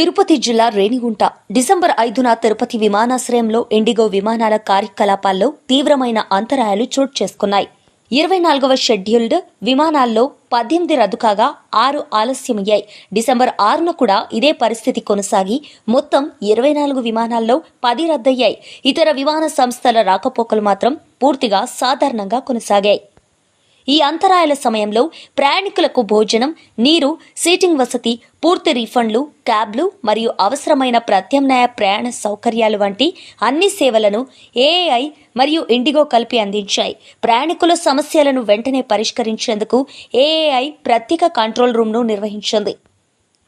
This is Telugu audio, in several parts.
తిరుపతి జిల్లా రేణిగుంట. డిసెంబర్ ఐదున తిరుపతి విమానాశ్రయంలో ఇండిగో విమానాల కార్యకలాపాల్లో తీవ్రమైన అంతరాయాలు చోటు చేసుకున్నాయి. ఇరవై నాలుగవ షెడ్యూల్డ్ విమానాల్లో పద్దెనిమిది రద్దు కాగా ఆరు ఆలస్యమయ్యాయి. డిసెంబర్ ఆరున కూడా ఇదే పరిస్థితి కొనసాగి మొత్తం ఇరవై నాలుగు విమానాల్లో పది రద్దయ్యాయి. ఇతర విమాన సంస్థల రాకపోకలు మాత్రం పూర్తిగా సాధారణంగా కొనసాగాయి. ఈ అంతరాయాల సమయంలో ప్రయాణికులకు భోజనం నీరు సీటింగ్ వసతి పూర్తి రీఫండ్లు క్యాబ్లు మరియు అవసరమైన ప్రత్యామ్నాయ ప్రయాణ సౌకర్యాలు వంటి అన్ని సేవలను ఏఐ మరియు ఇండిగో కలిపి అందించాయి. ప్రయాణికుల సమస్యలను వెంటనే పరిష్కరించేందుకు ఏఐ ప్రత్యేక కంట్రోల్ రూమ్ను నిర్వహించింది.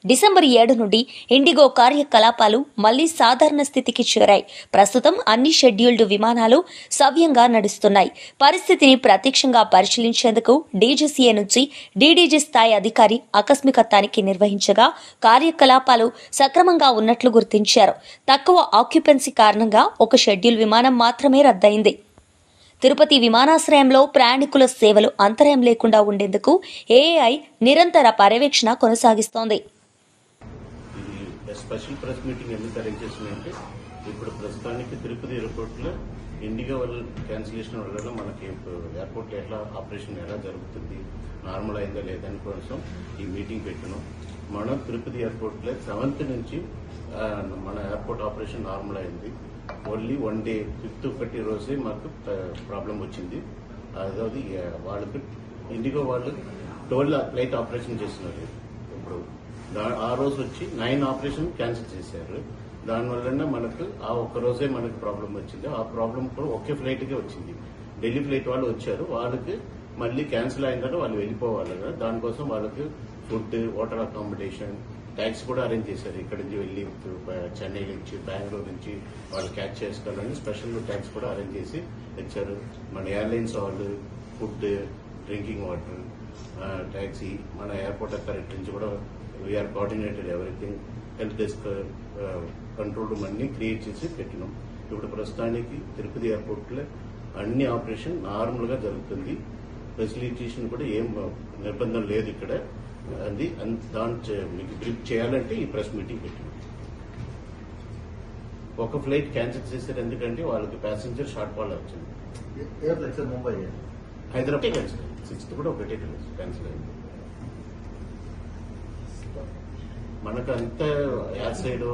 డిసెంబర్ ఏడు నుండి ఇండిగో కార్యకలాపాలు మళ్ళీ సాధారణ స్థితికి చేరాయి. ప్రస్తుతం అన్ని షెడ్యూల్డ్ విమానాలు సవ్యంగా నడుస్తున్నాయి. పరిస్థితిని ప్రత్యక్షంగా పరిశీలించేందుకు డీజీసీఏ నుంచి డీడీజీ స్థాయి అధికారి ఆకస్మిక తనిఖీ నిర్వహించగా కార్యకలాపాలు సక్రమంగా ఉన్నట్లు గుర్తించారు. తక్కువ ఆక్యుపెన్సీ కారణంగా ఒక షెడ్యూల్ విమానం మాత్రమే రద్దయింది. తిరుపతి విమానాశ్రయంలో ప్రయాణికుల సేవలు అంతరాయం లేకుండా ఉండేందుకు ఏఐ నిరంతర పర్యవేక్షణ కొనసాగిస్తోంది. స్పెషల్ ప్రెస్ మీటింగ్ ఎందుకు అరేంజ్ చేసిందంటే ఇప్పుడు ప్రస్తుతానికి తిరుపతి ఎయిర్పోర్ట్లో ఇండిగో వల్ల క్యాన్సిలేషన్ వల్ల మనకి ఎయిర్పోర్ట్ ఎట్లా ఆపరేషన్ ఎలా జరుగుతుంది నార్మల్ అయిందా లేదని కోసం ఈ మీటింగ్ పెట్టినాం. మనం తిరుపతి ఎయిర్పోర్ట్లో సెవెంత్ నుంచి మన ఎయిర్పోర్ట్ ఆపరేషన్ నార్మల్ అయింది. ఓన్లీ వన్ డే ఫిఫ్త్ ఒకటి రోజే మాకు ప్రాబ్లం వచ్చింది. అదే వాళ్ళకి ఇండిగో వాళ్ళు టోల్ ఫ్లైట్ ఆపరేషన్ చేస్తున్నారు. ఇప్పుడు ఆ రోజు వచ్చి నైన్ ఆపరేషన్ క్యాన్సిల్ చేశారు. దానివల్ల మనకు ఆ ఒక్క రోజే మనకు ప్రాబ్లం వచ్చింది. ఆ ప్రాబ్లం కూడా ఒకే ఫ్లైట్కే వచ్చింది. ఢిల్లీ ఫ్లైట్ వాళ్ళు వచ్చారు. వాళ్ళకి మళ్ళీ క్యాన్సిల్ అయిన తర్వాత వాళ్ళు వెళ్ళిపోవాలి కదా. దానికోసం వాళ్ళకి ఫుడ్ వాటర్ అకామిడేషన్ ట్యాక్సీ కూడా అరేంజ్ చేశారు. ఇక్కడ నుంచి వెళ్ళి చెన్నై నుంచి బెంగళూరు నుంచి వాళ్ళు క్యాచ్ చేసుకోవాలని స్పెషల్ ట్యాక్స్ కూడా అరేంజ్ చేసి ఇచ్చారు. మన ఎయిర్లైన్స్ వాళ్ళు ఫుడ్ డ్రింకింగ్ వాటర్ ట్యాక్సీ మన ఎయిర్పోర్ట్ అథారిటీ నుంచి కూడా we are coordinated everything health desk control room అన్ని క్రియేట్ చేసి పెట్టినాం. ఇప్పుడు ప్రస్తుతానికి తిరుపతి ఎయిర్పోర్ట్లో అన్ని ఆపరేషన్ నార్మల్గా జరుగుతుంది. ఫెసిలిటేషన్ కూడా ఏం నిర్బంధం లేదు ఇక్కడ. అది దాని మీకు బ్రీఫ్ చేయాలంటే ఈ ప్రెస్ మీటింగ్ పెట్టినాం. ఒక ఫ్లైట్ క్యాన్సిల్ చేశారు ఎందుకంటే వాళ్ళకి ప్యాసింజర్ షార్ట్ ఫాల్ వచ్చింది. హైదరాబాద్ క్యాన్సిల్ సిక్స్త్ కూడా ఒకటే క్యాన్సిల్ అయింది. మనకు అంత యాడ్ సైడ్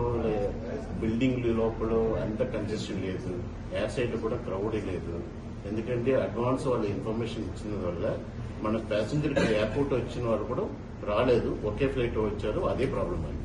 బిల్డింగ్ లోపల అంత కంజెషన్ లేదు. యాడ్ సైడ్ కూడా క్రౌడ్ లేదు. ఎందుకంటే అడ్వాన్స్ వాళ్ళ ఇన్ఫర్మేషన్ ఇచ్చిన వల్ల మన ప్యాసింజర్ ఎయిర్పోర్ట్ వచ్చిన వాళ్ళు కూడా రాలేదు. ఒకే ఫ్లైట్ వచ్చారు అదే ప్రాబ్లం అయింది.